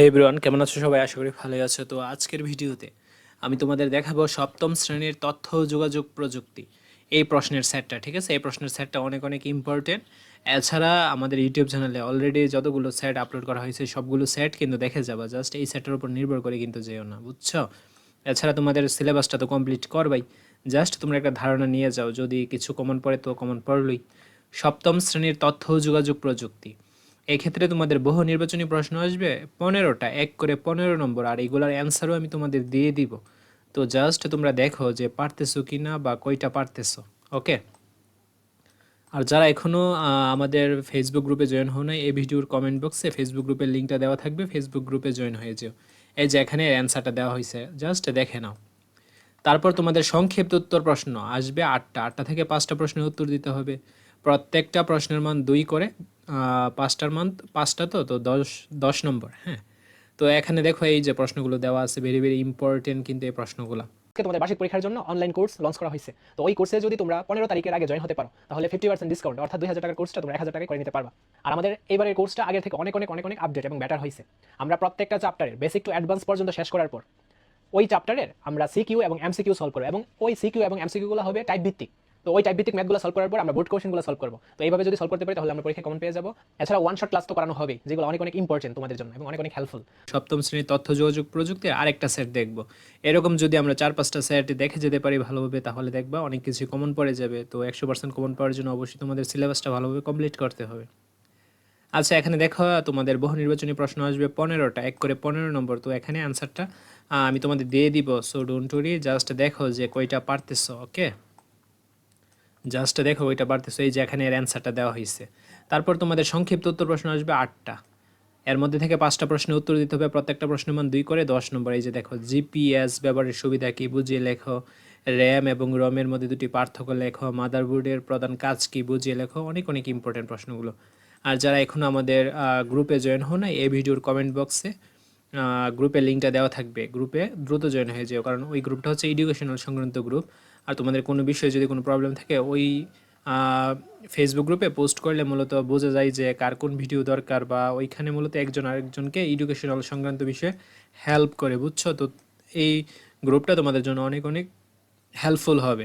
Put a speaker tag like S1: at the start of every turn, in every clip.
S1: Hi everyone কেমন আছো সবাই? আশা করি ভালোই আছো। তো আজকের ভিডিওতে আমি তোমাদের দেখাবো সপ্তম শ্রেণির তথ্য যোগাযোগ প্রযুক্তি। এই প্রশ্নের সেটটা, ঠিক আছে? এই প্রশ্নের সেটটা অনেক অনেক ইম্পর্টেন্ট এছাড়া আমাদের ইউটিউব চ্যানেলে অলরেডি যতগুলো সেট আপলোড করা হয়েছে, সবগুলো সেট কিন্তু দেখে যাবা। জাস্ট এই সেটের উপর নির্ভর করে কিন্তু যেও না, বুঝছ? এছাড়া তোমাদের সিলেবাসটা তো কমপ্লিট করবাই। জাস্ট তোমরা একটা ধারণা নিয়ে যাও, যদি কিছু কমন পড়ে তো কমন পড়লই। সপ্তম শ্রেণির তথ্য যোগাযোগ প্রযুক্তি। এক্ষেত্রে তোমাদের বহু নির্বাচনী প্রশ্ন আসবে, পনেরোটা, এক করে পনেরো নম্বর, আর এগুলার অ্যান্সারও আমি তোমাদের দিয়ে দিব। তো জাস্ট তোমরা দেখো যে পারতেছো কি না বা কয়টা পারতেছো ওকে আর যারা এখনও আমাদের ফেসবুক গ্রুপে জয়েন হও নাই, এই ভিডিওর কমেন্ট বক্সে ফেসবুক গ্রুপের লিঙ্কটা দেওয়া থাকবে ফেসবুক গ্রুপে জয়েন হয়ে যেও। এই যে এখানে অ্যান্সারটা দেওয়া হয়েছে জাস্ট দেখে নাও। তারপর তোমাদের সংক্ষিপ্ত উত্তর প্রশ্ন, আসবে আটটা আটটা থেকে পাঁচটা প্রশ্নের উত্তর দিতে হবে। প্রত্যেকটা প্রশ্নের মান দুই করে পাঁচটার মান্থ পাঁচটা তো তো দশ দশ নম্বর হ্যাঁ। তো এখানে দেখো এই যে প্রশ্নগুলো দেওয়া আছে ভেরি ভেরি ইম্পর্টেন্ট কিন্তু এই প্রশ্নগুলো।
S2: তোমাদের বার্ষিক পরীক্ষার জন্য অনলাইন কোর্স লঞ্চ করা হয়েছে? তো ওই কোর্সে যদি তোমরা পনেরো তারিখের আগে জয়েন হতে পারো, তাহলে ফিফটি পার্সেন্ট ডিসকাউন্ট অর্থাৎ দুই হাজার টাকার কোর্সটা তোমরা এক হাজার টাকা করে নিতে পারবা। আর আমাদের এবারের কোর্সটা আগে থেকে অনেক অনেক অনেক অনেক আপডেট এবং ব্যাটার হয়েছে। আমরা প্রত্যেকটা চ্যাপ্টারের বেসিক টু অ্যাডভান্স পর্যন্ত শেষ করার পর, ওই চ্যাপ্টারের আমরা সিকিউ এবং এমসিকিউ সলভ করব এবং ওই সিকিউ এবং এমসিকিউগুলো হবে টাইপ ভিত্তিক। তো ওই টাইপ ভিত্তিক ম্যাথগুলো সলভ করার পর আমরা বোর্ড কোশ্চেনগুলো সলভ করব। তো এইভাবে যদি সলভ করতে পারি, তাহলে আমরা পরীক্ষা কমন পেয়ে যাব। এছাড়া ওয়ান শট ক্লাস তো করানো হবে যেগুলো অনেক অনেক ইম্পর্টেন্ট তোমাদের জন্য এবং অনেক অনেক হেল্পফুল
S1: সপ্তম শ্রেণির তথ্য যোগাযোগ প্রযুক্তির আরেকটা সেট দেখব। এরকম যদি আমরা চার পাঁচটা সেট দেখে যেতে পারি ভালোভাবে, তাহলে দেখবা অনেক কিছু কমন পড়ে যাবে। তো একশো পার্সেন্ট কমন পাওয়ার জন্য অবশ্যই তোমাদের সিলেবাসটা ভালোভাবে কমপ্লিট করতে হবে। আচ্ছা এখানে দেখো, তোমাদের বহু নির্বাচনী প্রশ্ন আসবে পনেরোটা, এক করে পনেরো নম্বর। তো এখানে অ্যান্সারটা আমি তোমাদের দিয়ে দিব। সো ডোন্ট ওরি জাস্ট দেখো যে কয়টা পারতেছো ওকে জাস্ট দেখো, ওইটা পারতেছো এই যে এখানে এর অ্যান্সারটা দেওয়া হয়েছে তারপর তোমাদের সংক্ষিপ্ত উত্তর প্রশ্ন আসবে আটটা। এর মধ্যে থেকে পাঁচটা প্রশ্নের উত্তর দিতে হবে, প্রত্যেকটা প্রশ্নের মান দুই করে দশ নম্বর। এই যে দেখো জিপিএস ব্যবহারের সুবিধা কি? বুঝিয়ে লেখো। র্যাম এবং রমের মধ্যে দুটি পার্থক্য লেখো। মাদারবোর্ডের প্রধান কাজ কী? বুঝিয়ে লেখো। অনেক অনেক ইম্পর্টেন্ট প্রশ্নগুলো। আর যারা এখনও আমাদের গ্রুপে জয়েন হো না এই ভিডিওর কমেন্ট বক্সে গ্রুপের লিঙ্কটা দেওয়া থাকবে। গ্রুপে দ্রুত জয়েন হয়ে যেও, কারণ ওই গ্রুপটা হচ্ছে এডুকেশনাল সংক্রান্ত গ্রুপ আর তোমাদের কোনো বিষয়ে যদি কোনো প্রবলেম থাকে, ওই ফেসবুক গ্রুপে পোস্ট করলে মূলত বোঝা যায় যে কার কোন ভিডিও দরকার বা ওইখানে মূলত একজন আরেকজনকে এডুকেশনাল সংক্রান্ত বিষয়ে হেল্প করে, বুঝছ? তো এই গ্রুপটা তোমাদের জন্য অনেক অনেক হেল্পফুল হবে।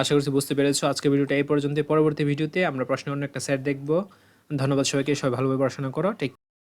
S1: আশা করছি বুঝতে পেরেছ। আজকে ভিডিওটা এই পর্যন্ত পরবর্তী ভিডিওতে আমরা প্রশ্নের অন্য একটা সেট দেখব। ধন্যবাদ সবাইকে। সবাই ভালোভাবে পড়াশোনা করো। টেক